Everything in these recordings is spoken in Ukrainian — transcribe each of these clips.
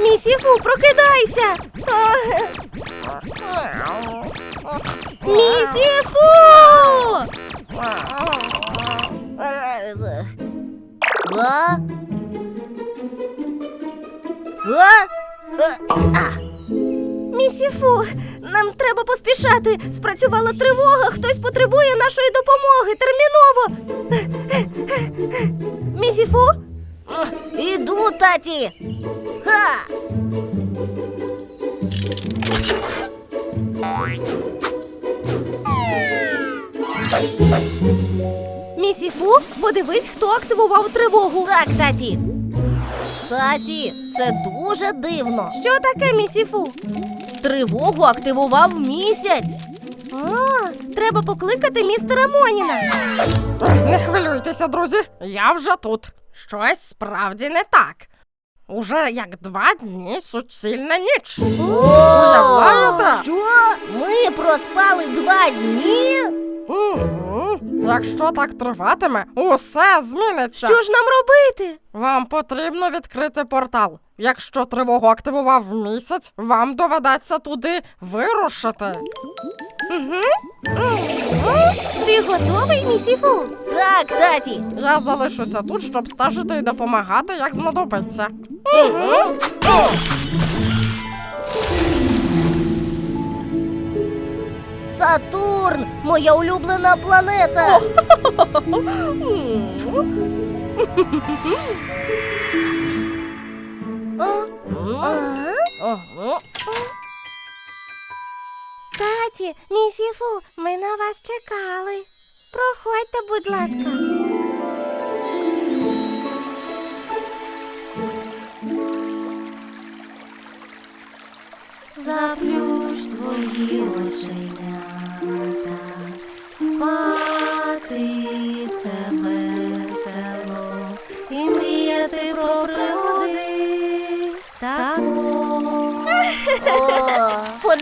Місіфу, прокидайся! Місіфу! А? Місіфу, нам треба поспішати. Спрацювала тривога, хтось потребує нашої допомоги. Терміново. Місіфу? Іду, таті. Місіфу, подивись, хто активував тривогу. Так, таті. Таті, це дуже дивно. Що таке, місіфу? Тривогу активував місяць. А, треба покликати містера Моніна. Не хвилюйтеся, друзі, я вже тут. Щось справді не так. Уже як два дні суцільна ніч. Уявляєте? Що? Ми проспали два дні? Угу. Якщо так триватиме, усе зміниться. Що ж нам робити? Вам потрібно відкрити портал. Якщо тривогу активував місяць, вам доведеться туди вирушити. Ти готовий, місіфу? Так, таті. Я залишуся тут, щоб стежити і допомагати, як знадобиться. Сатурн, моя улюблена планета. А? Таті, місіфу, ми на вас чекали. Проходьте, будь ласка. Заплющ свої оченята,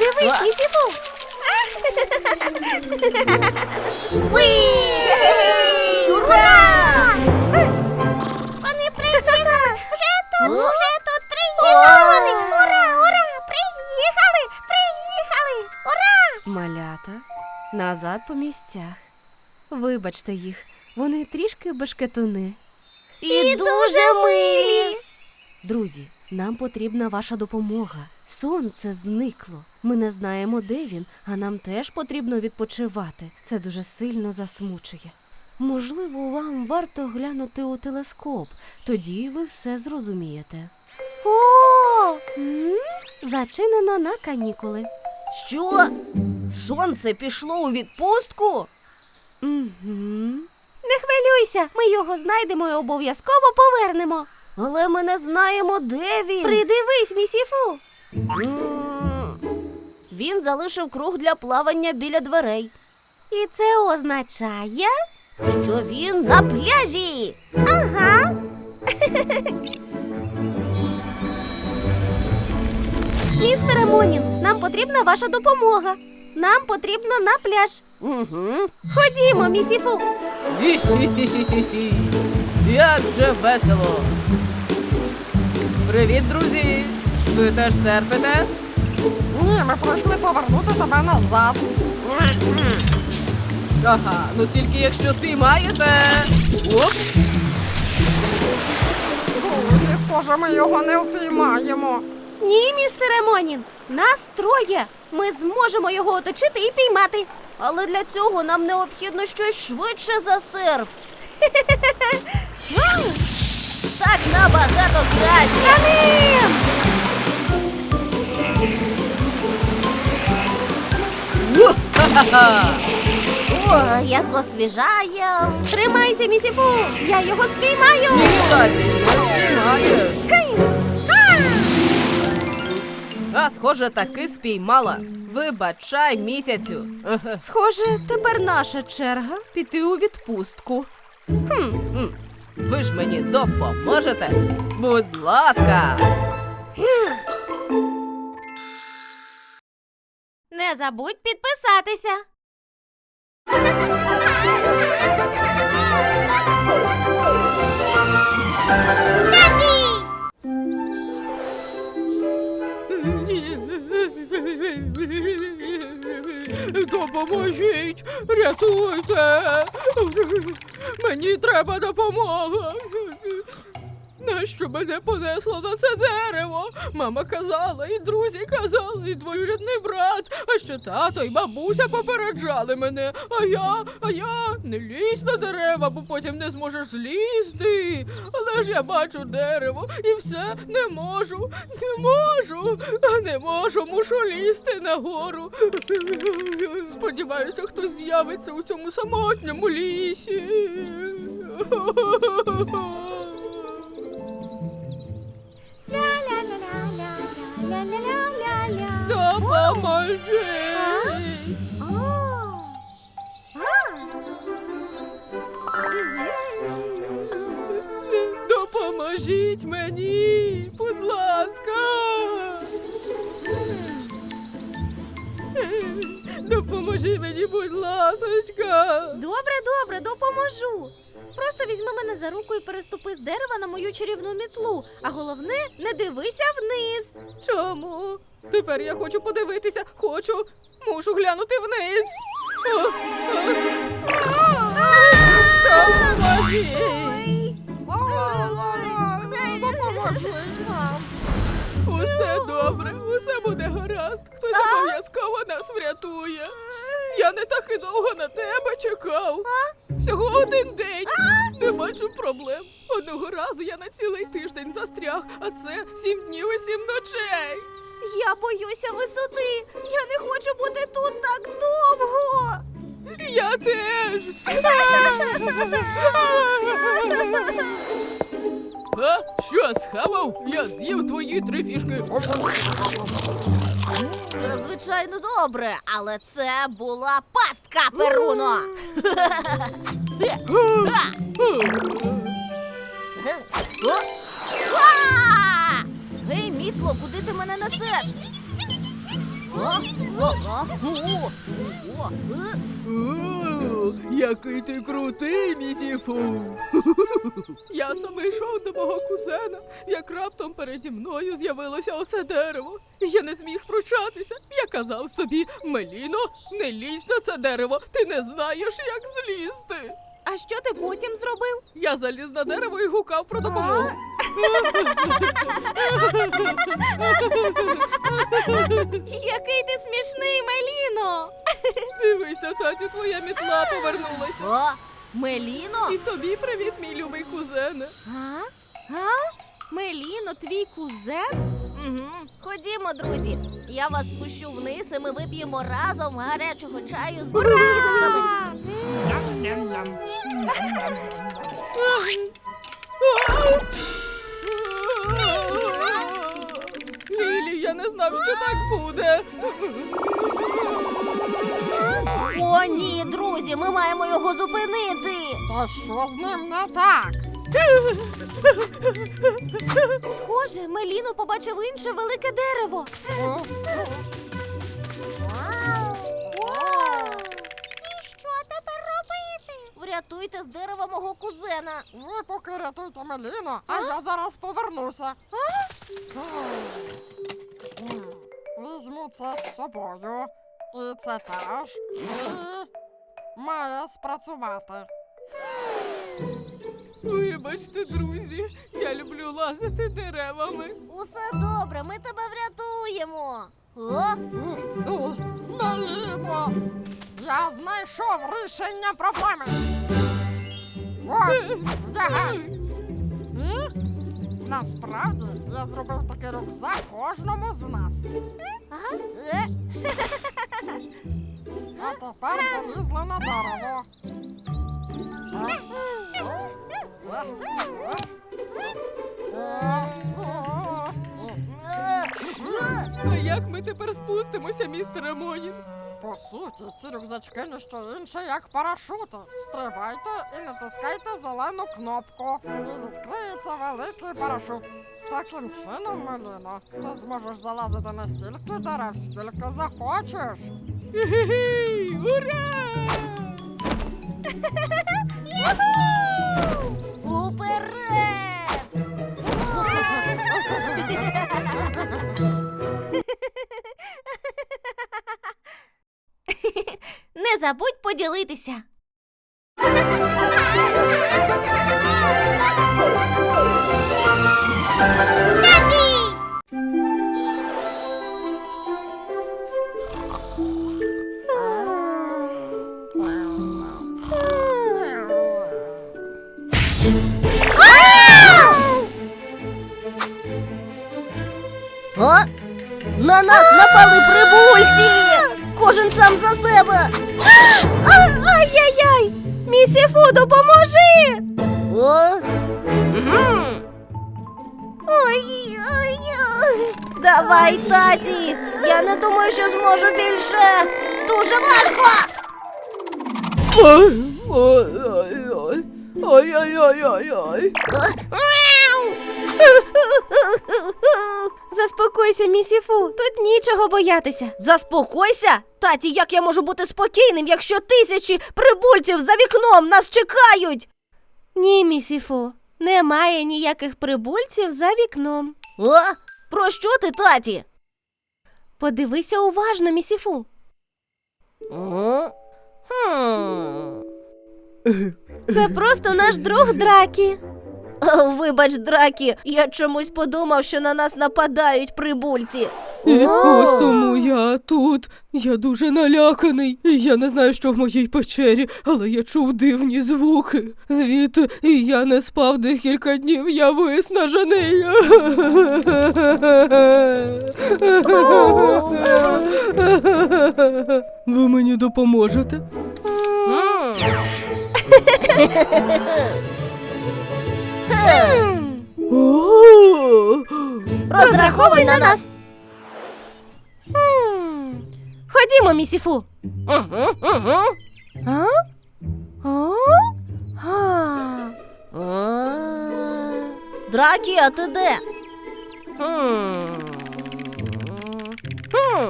Подивись, місіфу. Ура! Вони приїхали! Вже тут, вже тут приїхали! Ура, ура! Приїхали! Приїхали! Ура! Малята назад по місцях. Вибачте їх, вони трішки бешкетуни. І дуже милі! Друзі, нам потрібна ваша допомога. Сонце зникло. Ми не знаємо, де він, а нам теж потрібно відпочивати. Це дуже сильно засмучує. Можливо, вам варто глянути у телескоп, тоді ви все зрозумієте. О! Зачинено на канікули. Що? Сонце пішло у відпустку? Угу. Не хвилюйся, ми його знайдемо і обов'язково повернемо. Але ми не знаємо, де він. Придивись, місіфу. Він залишив круг для плавання біля дверей. І це означає, що він на пляжі. Ага. Містере Монін, нам потрібна ваша допомога. Нам потрібно на пляж. Угу. Ходімо, місіфу. Як же весело. Привіт, друзі! Ви теж серфите? Ні, ми прийшли повернути тебе назад. Ага, ну тільки якщо спіймаєте. Оп! Друзі, схоже, ми його не впіймаємо. Ні, містере Монін, нас троє. Ми зможемо його оточити і піймати. Але для цього нам необхідно щось швидше за серф. Вау! Так набагато краще. За ним! О, як освіжає. Тримайся, місіфу, я його спіймаю. Кстати, не спіймаєш. А, схоже, таки спіймала. Вибачай місяцю. Схоже, тепер наша черга піти у відпустку. Хм, м. Ви ж мені допоможете? Будь ласка. Не забудь підписатися. Допоможіть, рятуйте. Мені треба допомога. Нащо мене понесло на це дерево? Мама казала, і друзі казали, і двоюрідний брат, а ще тато і бабуся попереджали мене. А я, а я не лізь на дерева, бо потім не зможеш злізти. Але ж я бачу дерево і все не можу, не можу, не можу, мушу лізти нагору. Сподіваюся, хтось з'явиться у цьому самотньому лісі. Допоможи! Допоможіть мені, будь ласка. Допоможи мені, будь ласочка. Добре, добре, допоможу. Просто візьми мене за руку і переступи з дерева на мою чарівну мітлу. А головне, не дивися вниз. Чому? Тепер я хочу подивитися. Хочу. Мушу глянути вниз. Усе добре, усе буде гаразд. Хтось обов'язково нас врятує. Я не так і довго на тебе чекав. Всього один день. Не бачу проблем. Одного разу я на цілий тиждень застряг, а це сім днів і сім ночей. Я боюся висоти. Я не хочу бути тут так довго. Я теж. А? Що схавав? Я з'їв твої три фішки. Це звичайно добре, але це була пастка Перуно. Га! Гей, куди ти мене несеш? О, о, е. О, який ти крутий, місіфу. Я саме йшов до мого кузена, як раптом переді мною з'явилося оце дерево. Я не зміг пручатися. Я казав собі, Меліно, не лізь на це дерево, ти не знаєш, як злізти. А що ти потім зробив? Я заліз на дерево і гукав про допомогу. Який ти смішний, Меліно! Дивися, таті, твоя мітла повернулася. О, Меліно? І тобі привіт, мій любий кузене. А? А? Меліно, твій кузен? Угу. Ходімо, друзі. Я вас спущу вниз, і ми вип'ємо разом гарячого чаю з бурмінками. Лілі, буде. О, ні, друзі, ми маємо його зупинити. Та що з ним не так? Схоже, Меліно побачив інше велике дерево. І що тепер робити? Врятуйте з дерева мого кузена. Ви поки рятуйте Меліно, а я зараз повернуся. М, Візьму це з собою. І це теж. І має спрацювати. Вибачте, друзі, я люблю лазити деревами. Усе добре, ми тебе врятуємо. О, Маліно! Я знайшов рішення проблеми. Ось, вдягай. Насправді я зробив такий рюкзак кожному з нас. ага. Е, А тепер полізли на дерево. е, е. А як ми тепер спустимося, містере Монін? По суті, ці рюкзачки не що інше, як парашути. Стрибайте і натискайте зелену кнопку. І відкриється великий парашут. Таким чином, Меліно, ти зможеш залазити на стільки дерев, скільки захочеш. Ура! Забудь поділитися. На нас напали прибульці! Кожен сам за себе. Ай-яй-яй! Місіфу, допоможи! О? Ой, ой, ой. Давай, таті! Я не думаю, що зможу більше. Дуже важко! Ой, ой, ой, ой. Ой-ой-ой-ой-ой. Заспокойся, місіфу, тут нічого боятися. Заспокойся! Таті, як я можу бути спокійним, якщо тисячі прибульців за вікном нас чекають? Ні, місіфу, немає ніяких прибульців за вікном. О, про що ти, таті? Подивися уважно, місіфу. О? Хм. Це просто наш друг Дракі. О, Вибач, дракі, я чомусь подумав, що на нас нападають прибульці. І ось тому я тут. Я дуже наляканий. Я не знаю, що в моїй печері, але я чув дивні звуки. Звідти і я не спав декілька днів, я виснажений. Ви мені допоможете? Розраховуй на нас. Ходімо, місіфу. А? А. А. Дракі, а ти де? Хм. Хм.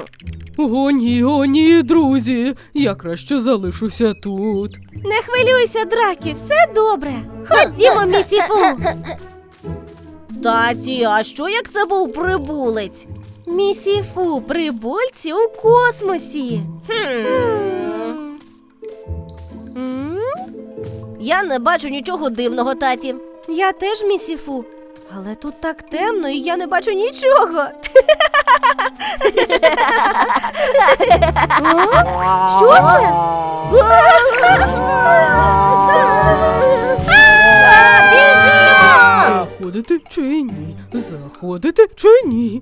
О, ні, о, ні, друзі. Я краще залишуся тут. Не хвилюйся, Дракі, все добре. Ходімо, місіфу. Таті, а що як це був прибулець? Місіфу, прибульці у космосі. Хм. М? Я не бачу нічого дивного, таті. Я теж місіфу. Але тут так темно, і я не бачу нічого. Що це? Заходити чи ні? Заходити чи ні?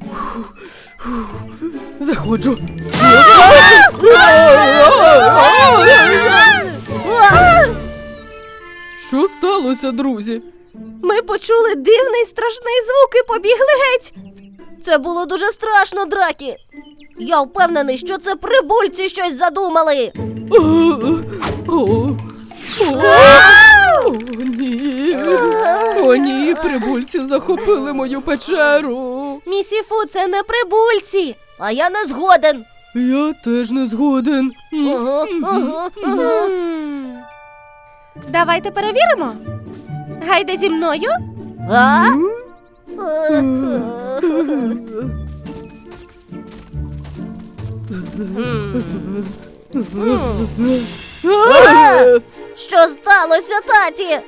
Заходжу. Що сталося, друзі? Ми почули дивний страшний звук і побігли геть. Це було дуже страшно, дракі. Я впевнений, що це прибульці щось задумали. О, ні. О, ні, прибульці захопили мою печеру. Місіфу, це не прибульці. А я не згоден. Я теж не згоден. Ага, ага, ага. Давайте перевіримо. Гайде зі мною. А! Що сталося, таті?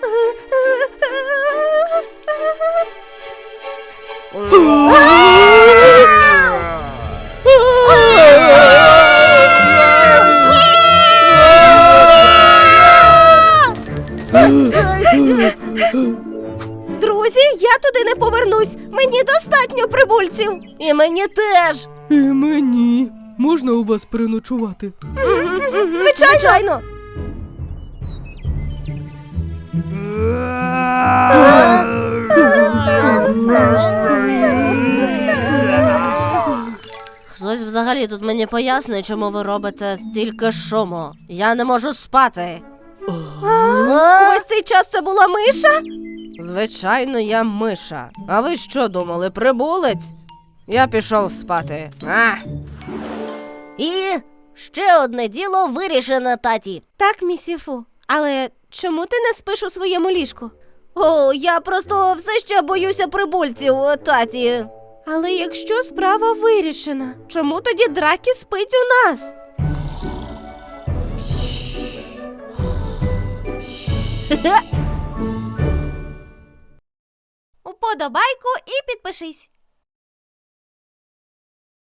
Друзі, я туди не повернусь. Мені достатньо прибульців. І мені теж. І мені. Можна у вас переночувати? Звичайно. Хтось взагалі тут мені пояснить, чому ви робите стільки шуму. Я не можу спати. Ось цей час це була миша? Звичайно, я миша. А ви що думали, прибулець? Я пішов спати. А, І ще одне діло вирішено, таті. Так, місіфу. Але чому ти не спиш у своєму ліжку? О, я просто все ще боюся прибульців, о, таті. Але якщо справа вирішена, чому тоді дракі спить у нас? Уподобайку і підпишись.